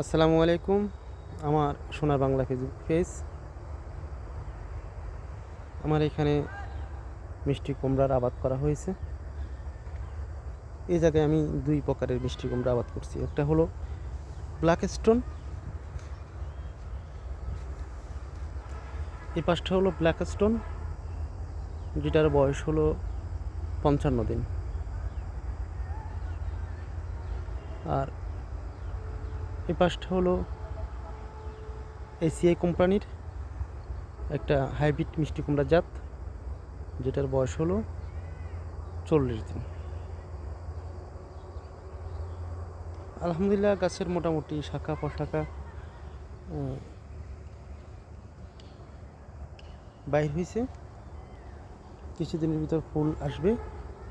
আসসালামু আলাইকুম, আমার সোনার বাংলা ফেসবুক পেজ। আমার এখানে মিষ্টি কুমড়ার আবাদ করা হয়েছে। এই জায়গায় আমি দুই প্রকারের মিষ্টি কুমড়া আবাদ করছি। একটা হলো ব্ল্যাক স্টোন এই পাশটা হলো ব্ল্যাক স্টোন, যেটার বয়স হলো পঞ্চান্ন দিন। আর এই পাশটা হলো এসিআই কোম্পানির একটা হাইব্রিড মিষ্টি কুমড়া জাত যেটার বয়স হলো চল্লিশ দিন। আলহামদুলিল্লাহ গাছের মোটামুটি শাখা প্রশাখা আহ, বাইর হয়েছে। কিছুদিনের ভিতর ফুল আসবে।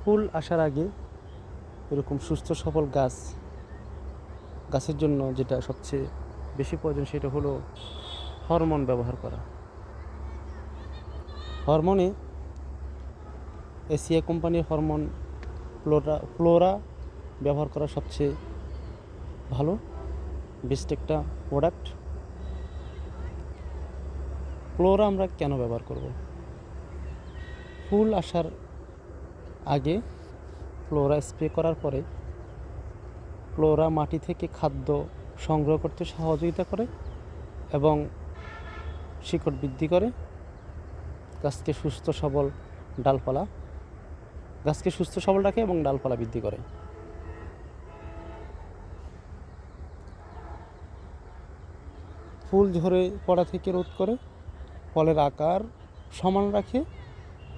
ফুল আসার আগে এরকম সুস্থ সবল গাছ গাছের জন্য যেটা সবচেয়ে বেশি প্রয়োজন সেটা হলো হরমোন ব্যবহার করা। হরমোনে এসিয়া কোম্পানির হরমোন ফ্লোরা ফ্লোরা ব্যবহার করা সবচেয়ে ভালো, বেস্ট একটা প্রোডাক্ট। ফ্লোরা আমরা কেন ব্যবহার করব? ফুল আসার আগে ফ্লোরা স্প্রে করার পরে ফ্লোরা মাটি থেকে খাদ্য সংগ্রহ করতে সহযোগিতা করে এবং শিকড় বৃদ্ধি করে। গাছকে সুস্থ, সবল ডালপালা, গাছকে সুস্থ, সবল রাখে এবং ডালপালা বৃদ্ধি করে। ফুল ঝরে পড়া থেকে রোধ করে, ফলের আকার সমান রাখে,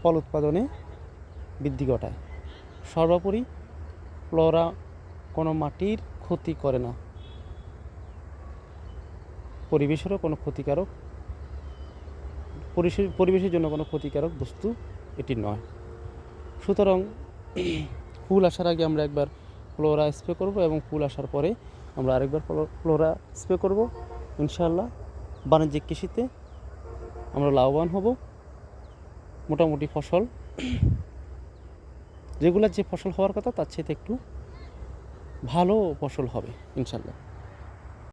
ফল উৎপাদনে বৃদ্ধি ঘটায়। সর্বোপরি ফ্লোরা কোনো মাটির ক্ষতি করে না। পরিবেশেরও কোনো ক্ষতিকারক পরিবেশের জন্য কোনো ক্ষতিকারক বস্তু এটি নয়। সুতরাং ফুল আসার আগে আমরা একবার ফ্লোরা স্প্রে করব এবং ফুল আসার পরে আমরা আরেকবার ফ্লোরা স্প্রে করব। ইনশাআল্লাহ বাণিজ্যিক কৃষিতে আমরা লাভবান হব। মোটামুটি ফসল, যেগুলো যে ফসল হওয়ার কথা তার চেয়ে একটু ভালো ফসল হবে ইনশাল্লাহ।